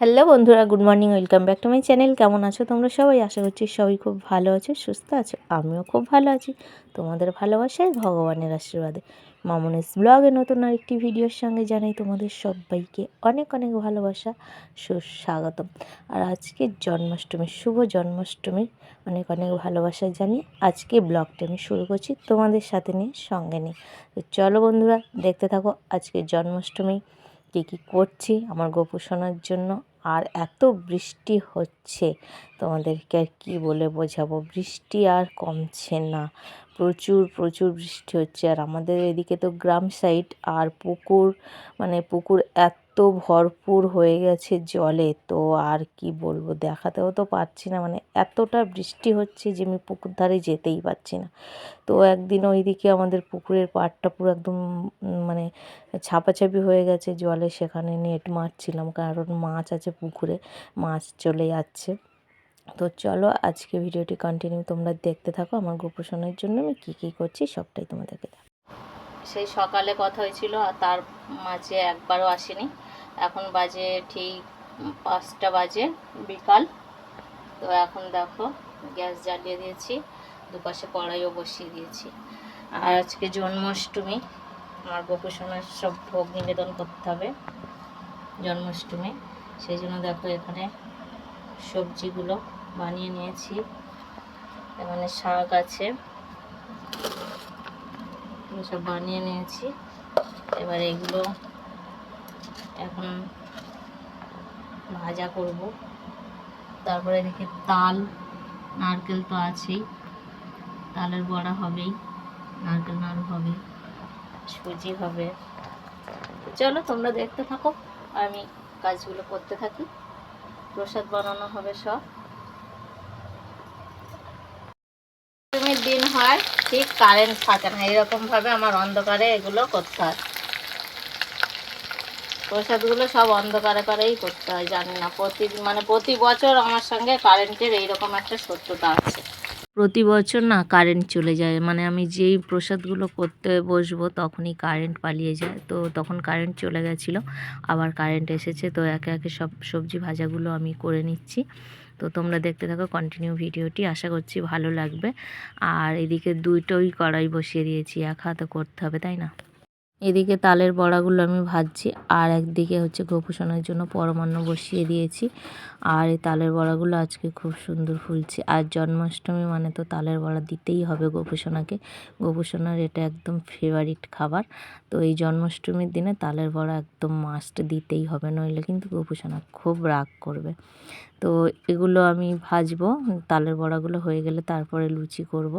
Hello বন্ধুরা, good morning, welcome back to my channel. কেমন আছো তোমরা সবাই? আশা করছি সবাই খুব ভালো আছো, সুস্থ আছো, আমিও খুব ভালো আছি। তোমাদের ভালোবাসায়, ভগবানের আশীর্বাদে। মামনের ব্লগে নতুন আরেকটি ভিডিওর সঙ্গে জানাই তোমাদের সবাইকে অনেক অনেক ভালোবাসা, সুস্বাগতম। আর আজকে জন্মাষ্টমী, শুভ জন্মাষ্টমীর অনেক অনেক ভালোবাসা জানিয়ে আজকে ব্লগটা আমি শুরু করছি তোমাদের সাথে নিয়ে, সঙ্গে নিয়ে। তো চলো বন্ধুরা, দেখতে থাকো আজকে জন্মাষ্টমী কী কী করছি আমার গোপু শোনার জন্য? আর এত বৃষ্টি হচ্ছে, তোমাদেরকে আর কী বলে বোঝাবো? বৃষ্টি আর কমছে না। প্রচুর প্রচুর বৃষ্টি হচ্ছে। আর আমাদের এদিকে তো গ্রাম সাইড আর পুকুর মানে পুকুর এত ভরপুর হয়ে গেছে জলে। তো আর কি বলব, দেখাতেও তো পারছি না। মানে এতটা বৃষ্টি হচ্ছে যে আমি পুকুর ধারে যেতেই পারছি না। তো একদিন ওইদিকে আমাদের পুকুরের পাড়টা পুরো একদম মানে ছাপাছাপি হয়ে গেছে জলে। সেখানে নেট মারছিলাম, কারণ মাছ আছে পুকুরে, মাছ চলে যাচ্ছে। তো চলো আজকে ভিডিওটি কন্টিনিউ তোমরা দেখতে থাকো। আমার গোপোষণের জন্য আমি কী কী করছি সবটাই তোমাদেরকে সেই সকালে কথা হয়েছিল, আর তার মাঝে একবারও আসেনি। এখন বাজে ঠিক পাঁচটা বাজে বিকাল। তো এখন দেখো, গ্যাস জ্বালিয়ে দিয়েছি, দুপাশে কড়াইও বসিয়ে দিয়েছি। আর আজকে জন্মাষ্টমী, আমার গোপোষণার সব ভোগ নিবেদন করতে হবে জন্মাষ্টমী। সেই জন্য দেখো এখানে সবজিগুলো বানিয়ে নিয়েছি। এখানে শাক আছে সব বানিয়ে নিয়েছি। এবার এগুলো এখন ভাজা করব। তারপরে দেখি তাল, নারকেল তো আছেই। তালের বড়া হবেই, নারকেল নাড়ু হবে সুজি হবে। চলো তোমরা দেখতে থাকো, আমি কাজগুলো করতে থাকি। প্রসাদ বানানো হবে সব। দিন হয়, ঠিক কারেন্ট থাকে না। এরকমভাবে আমার অন্ধকারে এগুলো করতে হয়। প্রসাদগুলো সব অন্ধকারে করেই করতে হয়, জানি না। প্রতি মানে প্রতি বছর আমার সঙ্গে কারেন্টের এইরকম একটা সত্যতা আছে। প্রতি বছর না কারেন্ট চলে যায় মানে আমি যেই প্রসাদগুলো করতে বসবো তখনই কারেন্ট পালিয়ে যায়। তো তখন কারেন্ট চলে গেছিল, আবার কারেন্ট এসেছে, তো একে একে সব সবজি ভাজাগুলো আমি করে নিচ্ছি। তো তোমরা দেখতে থাকো কন্টিনিউ ভিডিওটি, আশা করছি ভালো লাগবে। আর এদিকে দুইটোই কড়াই বসিয়ে দিয়েছি, এক হাতে করতে হবে, তাই না? এদিকে তালের বড়াগুলো আমি ভাজছি, আর একদিকে হচ্ছে গোপুসোনার জন্য পরমান্ন বসিয়ে দিয়েছি। আর এই তালের বড়াগুলো আজকে খুব সুন্দর ফুলছে। আর জন্মাষ্টমী মানে তো তালের বড়া দিতেই হবে গোপুসোনাকে। গোপুসোনার এটা একদম ফেভারিট খাবার। তো এই জন্মাষ্টমীর দিনে তালের বড়া একদম মাস্ট দিতেই হবে, নইলে কিন্তু গোপুসোনা খুব রাগ করবে। তো এগুলো আমি ভাজবো, তালের বড়াগুলো হয়ে গেলে তারপরে লুচি করব।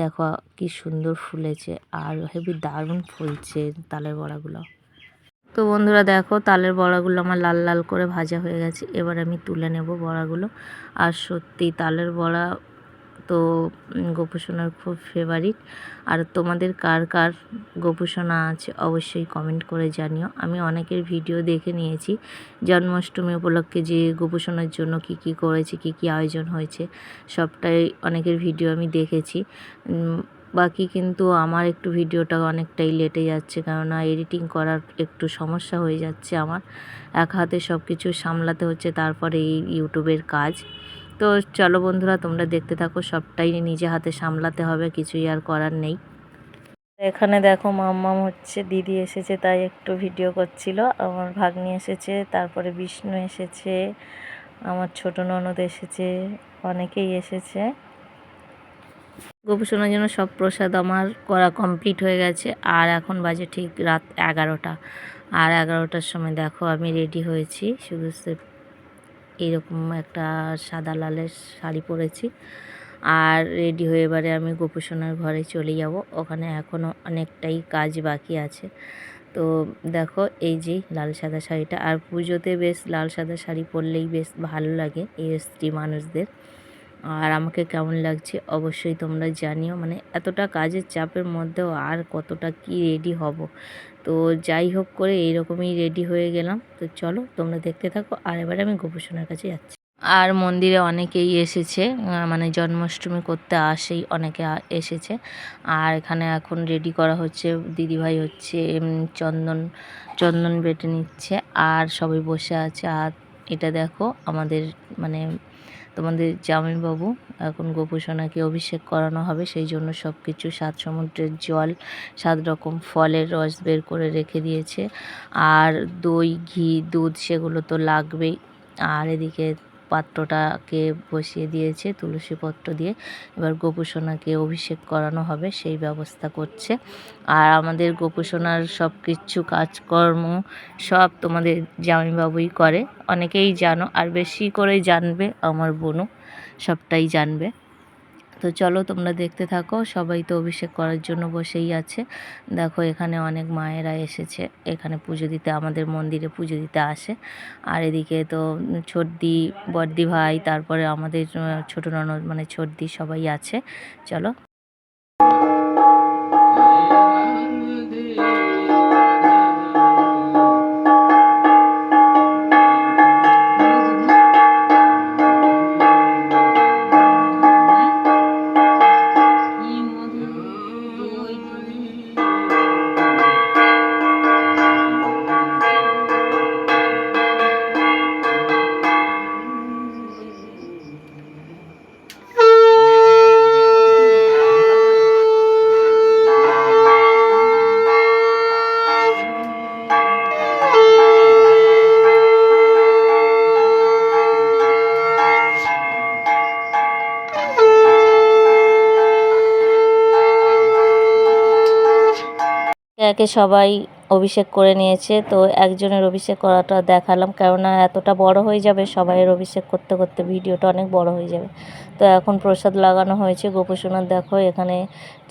দেখো কি সুন্দর ফুলেছে, আর হেবি দারুণ ফুলছে। তালের বড়াগুলো। তো বন্ধুরা দেখো, তালের বড়াগুলো আমার লাল লাল করে ভাজা হয়ে গেছে। এবার আমি তুলে নেব বড়াগুলো। আর সত্যি তালের বড়া তো গোপুসোনার খুব ফেভারিট আর তোমাদের কার কার গোপুসোনা আছে অবশ্যই কমেন্ট করে জানিও। আমি অনেকের ভিডিও দেখে নিয়েছি। জন্মাষ্টমী উপলক্ষে যে গোপুসোনার জন্য কি কি করেছে, কি কি আয়োজন হয়েছে, সবটাই অনেকের ভিডিও আমি দেখেছি। বাকি কিন্তু আমার একটু ভিডিওটা অনেকটাই লেটে যাচ্ছে, কেননা এডিটিং করার একটু সমস্যা হয়ে যাচ্ছে আমার। এক হাতে সব কিছু সামলাতে হচ্ছে, তারপরে এই ইউটিউবের কাজ। তো চলো বন্ধুরা, তোমরা দেখতে থাকো, সবটাই নিজে হাতে সামলাতে হবে, কিছুই আর করার নেই। এখানে দেখো মাম্মাম হচ্ছে, দিদি এসেছে, তাই একটু ভিডিও করছিল। আমার ভাগ্নি এসেছে, তারপরে বিষ্ণু এসেছে, আমার ছোট ননদ এসেছে, অনেকেই এসেছে। গোপুসোনার জন্য সব প্রসাদ আমার করা কমপ্লিট হয়ে গেছে। আর এখন বাজে ঠিক রাত এগারোটা। আর এগারোটার সময় দেখো আমি রেডি হয়েছি। শুধু এইরকম একটা সাদা লালের শাড়ি পরেছি। আর রেডি হয়ে এবারে আমি গোপুসোনার ঘরে চলে যাব। ওখানে এখনও অনেকটাই কাজ বাকি আছে। তো দেখো এই যে লাল সাদা শাড়িটা। আর পুজোতে বেশ লাল সাদা শাড়ি পরলেই বেশ ভালো লাগে এই স্ত্রী মানুষদের। আর আমাকে কেমন লাগছে অবশ্যই তোমরা জানিও। মানে এতটা কাজের চাপের মধ্যেও আর কতটা কি রেডি হব। তো যাই হোক করে এইরকমই রেডি হয়ে গেলাম। তো চলো তোমরা দেখতে থাকো। আর এবারে আমি গোপোষণার কাছে যাচ্ছি। আর মন্দিরে অনেকেই এসেছে। মানে জন্মাষ্টমী করতে আসেই অনেকে এসেছে। আর এখানে এখন রেডি করা হচ্ছে, দিদিভাই হচ্ছে চন্দন চন্দন বেটে নিচ্ছে। আর সবাই বসে আছে। আর এটা দেখো আমাদের মানে তোমাদের বাবু এখন গোপুসোনাকে অভিষেক করানো হবে, সেই জন্য সব কিছু সাত সমুদ্রের জল, সাত রকম ফলের রস বের করে রেখে দিয়েছে। আর দই, ঘি, দুধ, সেগুলো তো লাগবেই। আর এদিকে পাত্রটাকে বসিয়ে দিয়েছে, তুলসী পত্র দিয়ে। এবার গোপুসোনাকে অভিষেক করানো হবে, সেই ব্যবস্থা করছে। আর আমাদের গোপুসোনার সব কিছু কাজকর্ম সব তোমাদের জামাইবাবুই করে। অনেকেই জানো, আর বেশি করে জানবে আমার বোনও, সবটাই জানবে। তো চলো তোমরা দেখতে থাকো। সবাই তো অভিষেক করার জন্য বসেই আছে। দেখো এখানে অনেক মায়েরা এসেছে। এখানে পুজো দিতে, আমাদের মন্দিরে পুজো দিতে আসে। আর এদিকে তো ছোটদি, বড়দি ভাই, তারপরে আমাদের ছোট ননদ মানে ছোটদি সবাই আছে। চলো। একে সবাই অভিষেক করে নিয়েছে। তো একজনের অভিষেক করাটা দেখালাম, কেননা এতটা বড় হয়ে যাবে, সবাইয়ের অভিষেক করতে করতে ভিডিওটা অনেক বড় হয়ে যাবে। তো এখন প্রসাদ লাগানো হয়েছে। গোপসোনার দেখো, এখানে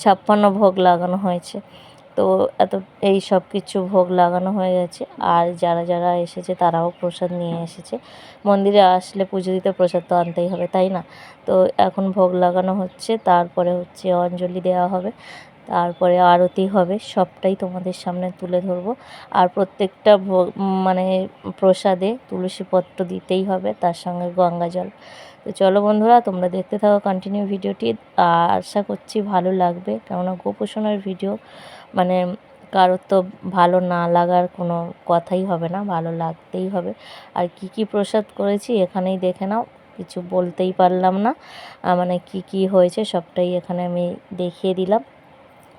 ছাপ্পান্ন ভোগ লাগানো হয়েছে। তো এত, এই সব কিছু ভোগ লাগানো হয়ে গেছে। আর যারা যারা এসেছে, তারাও প্রসাদ নিয়ে এসেছে। মন্দিরে আসলে পুজো দিতে প্রসাদ তো আনতেই হবে, তাই না? তো এখন ভোগ লাগানো হচ্ছে। তারপরে হচ্ছে অঞ্জলি দেওয়া হবে। তারপরে আরতি হবে, সবটাই তোমাদের সামনে তুলে ধরবো। আর প্রত্যেকটা মানে প্রসাদে তুলসী পত্র দিতেই হবে, তার সঙ্গে গঙ্গা জল। তো চলো বন্ধুরা, তোমরা দেখতে থাকো কন্টিনিউ ভিডিওটি। আশা করছি ভালো লাগবে, কেননা গোপোষণের ভিডিও মানে কারোর তো ভালো না লাগার কোনো কথাই হবে না, ভালো লাগতেই হবে। আর কি কি প্রসাদ করেছি এখানেই দেখে নাও, কিছু বলতেই পারলাম না। মানে কি কি হয়েছে সবটাই এখানে আমি দেখিয়ে দিলাম।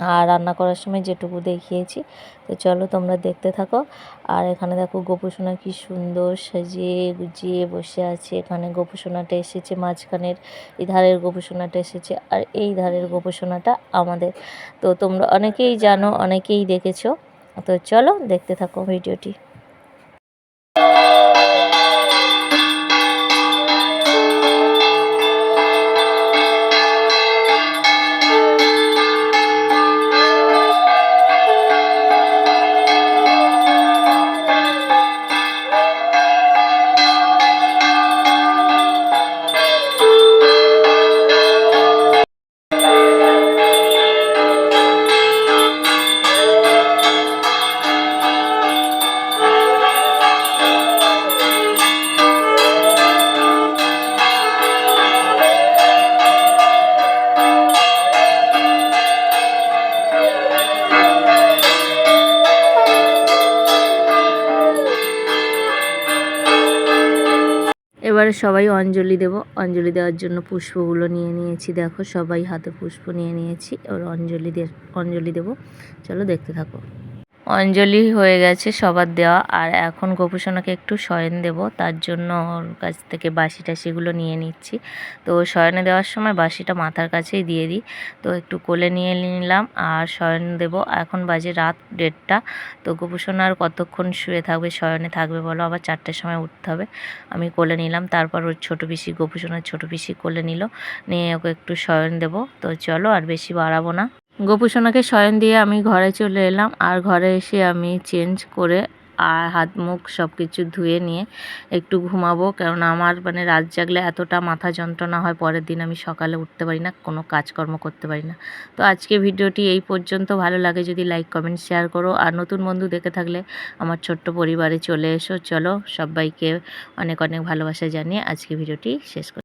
আর রান্না করার সময় যেটুকু দেখিয়েছি। তো চলো তোমরা দেখতে থাকো। আর এখানে দেখো গোপুসোনা কি সুন্দর সাজিয়ে গুজিয়ে বসে আছে। এখানে গোপুসোনাটা এসেছে মাঝখানের এই ধারের গোপুসোনাটা এসেছে। আর এই ধারের গোপুসোনাটা আমাদের। তো তোমরা অনেকেই জানো, অনেকেই দেখেছ। তো চলো দেখতে থাকো ভিডিওটি। এবারে সবাই অঞ্জলি দেব। অঞ্জলি দেওয়ার জন্য পুষ্পগুলো নিয়ে নিয়েছি। দেখো, সবাই হাতে পুষ্প নিয়ে নিয়েছি। এবার অঞ্জলি দে অঞ্জলি দেব। চলো দেখতে থাকো। অঞ্জলি হয়ে গেছে সবার দেওয়া। আর এখন গোপুসোনাকে একটু শয়ন দেব, তার জন্য ওর কাছ থেকে বাসি টাসিগুলো নিয়ে নিচ্ছি। তো শয়নে দেওয়ার সময় বাসিটা মাথার কাছেই দিয়ে দিই। তো একটু কোলে নিয়ে নিলাম আর শয়ন দেব। এখন বাজে রাত দেড়টা। তো গোপুসোনার কতক্ষণ শুয়ে থাকবে, শয়নে থাকবে বলো, আবার চারটের সময় উঠতে হবে। আমি কোলে নিলাম, তারপর ওর ছোটো পিসি গোপুসোনার ছোটো পিসি কোলে নিল। নিয়ে ওকে একটু শয়ন দেব। তো চলো আর বেশি বাড়াবো না। গোপুসোনাকে শয়ন দিয়ে আমি ঘরে চলে এলাম। আর ঘরে এসে আমি চেঞ্জ করে আর হাত মুখ সব কিছু ধুয়ে নিয়ে একটু ঘুমাবো। কেননা আমার মানে রাত জাগলে এতটা মাথা যন্ত্রণা হয়, পরের দিন আমি সকালে উঠতে পারি না, কোনো কাজকর্ম করতে পারি না। তো আজকে ভিডিওটি এই পর্যন্ত। ভালো লাগে যদি লাইক, কমেন্ট, শেয়ার করো। আর নতুন বন্ধু দেখে থাকলে আমার ছোট্ট পরিবারে চলে এসো। চলো সবাইকে অনেক অনেক ভালোবাসা জানিয়ে আজকে ভিডিওটি শেষ করি